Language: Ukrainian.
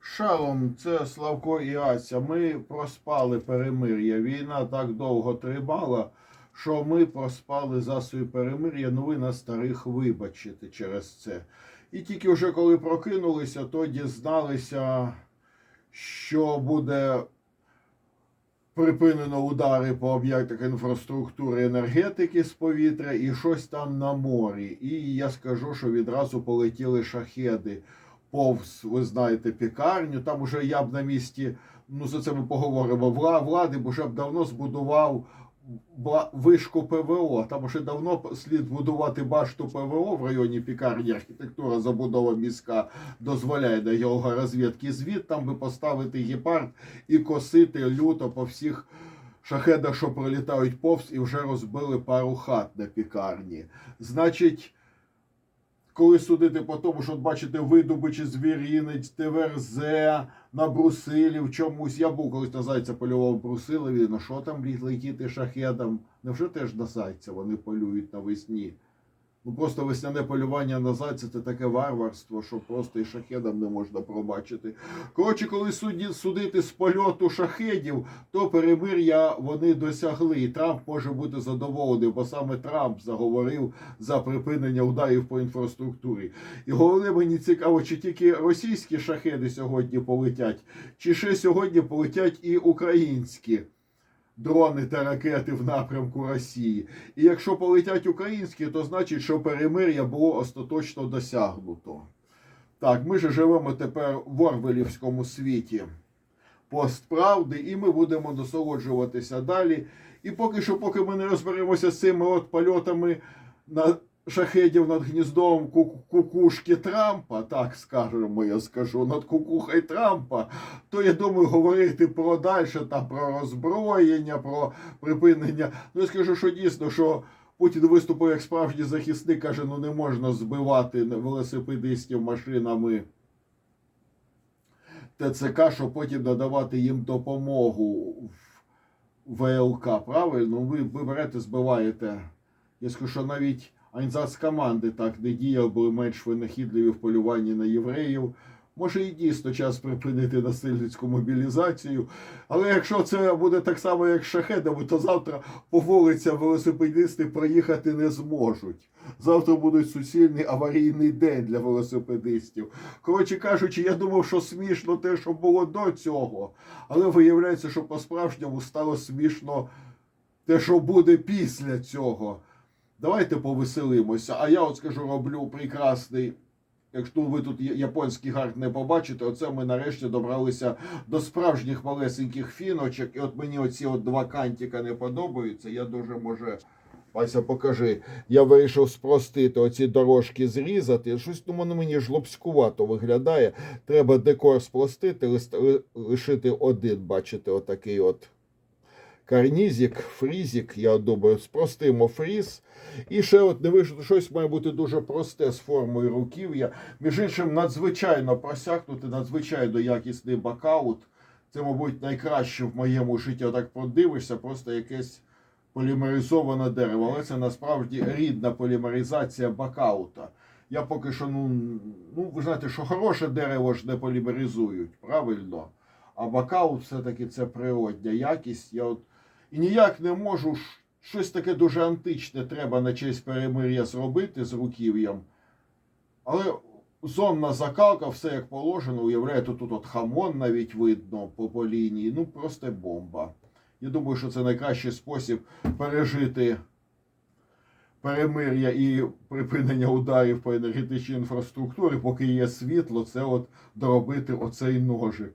Шалом, це Славко і Ася. Ми проспали перемир'я. Війна так довго тривала, що ми проспали засої перемир'я. Ну ви на старих вибачите через це. І тільки вже коли прокинулися, то дізналися, що буде припинено удари по об'єктах інфраструктури енергетики з повітря і щось там на морі. І я скажу, що відразу полетіли шахеди повз, ви знаєте, пікарню. Там уже я б на місці, ну за це ми поговоримо. Влади б уже б давно збудував вишку ПВО. Там уже давно слід будувати башту ПВО в районі пікарні. Архітектура забудова міська дозволяє до його розвідки звід. Там би поставити гепард і косити люто по всіх. Шахедах, що пролітають повз, і вже розбили пару хат на пікарні. Значить, коли судити по тому, що бачите, видобичі звірінець, ТВРЗ, на Брусилі в чомусь. Я був колись на зайця полював Брусилові. Ну що там літ летіти шахедом? Невже теж на зайця вони полюють навесні? Ну просто весняне полювання на зайця це таке варварство, що просто і шахедам не можна пробачити. Коротше, коли суді, судити з польоту шахедів, то перемир'я вони досягли. І Трамп може бути задоволений, бо саме Трамп заговорив за припинення ударів по інфраструктурі. І головне мені цікаво, чи тільки російські шахеди сьогодні полетять, чи ще сьогодні полетять і українські дрони та ракети в напрямку Росії. І якщо полетять українські, то значить, що перемир'я було остаточно досягнуто. Так, ми ж живемо тепер в Орвелівському світі постправди, і ми будемо насолоджуватися далі. І поки що, поки ми не розберемося з цими от польотами на шахедів над гніздом кукушки Трампа, так скажемо, я скажу, над кукухою Трампа, то я думаю, говорити про далі, там про роззброєння, про припинення. Ну я скажу, що дійсно, що Путін виступив як справжній захисник, каже, ну не можна збивати велосипедистів машинами. ТЦК, щоб потім надавати їм допомогу в ВЛК. Правильно, ви, ви берете, збиваєте. Я скажу, що навіть Айнзац команди так не діяв, були менш винахідливі в полюванні на євреїв. Може і дійсно час припинити насильницьку мобілізацію. Але якщо це буде так само, як шахедами, то завтра по вулицям велосипедисти проїхати не зможуть. Завтра буде суцільний аварійний день для велосипедистів. Коротше кажучи, я думав, що смішно те, що було до цього. Але виявляється, що по-справжньому стало смішно те, що буде після цього. Давайте повеселимося. А я от скажу, роблю прекрасний. Якщо ви тут японський гард не побачите, оце ми нарешті добралися до справжніх малесеньких фіночок. І от мені оці от два кантика не подобаються. Я дуже може. Вася, покажи. Я вирішив спростити оці дорожки зрізати. Щось ну, воно мені жлобськувато виглядає. Треба декор спростити, лишити один, бачите, отакий от карнізик, фрізик, я думаю, спростимо фріз. І ще от не вийшло, щось має бути дуже просте з формою руків'я. Між іншим, надзвичайно просякнути, надзвичайно якісний бакаут. Це, мабуть, найкраще в моєму житті. Отак подивишся, просто якесь полімеризоване дерево. Але це насправді рідна полімеризація бакаута. Я поки що, ну, ну ви знаєте, що хороше дерево ж не полімеризують, правильно? А бакаут все-таки це природня якість. Я от і ніяк не можу щось таке дуже античне треба на честь перемир'я зробити з руків'ям. Але зонна закалка, все як положено, уявляєте, тут от хамон навіть видно по, по лінії. Ну, просто бомба. Я думаю, що це найкращий спосіб пережити перемир'я і припинення ударів по енергетичній інфраструктурі, поки є світло, це от доробити оцей ножик.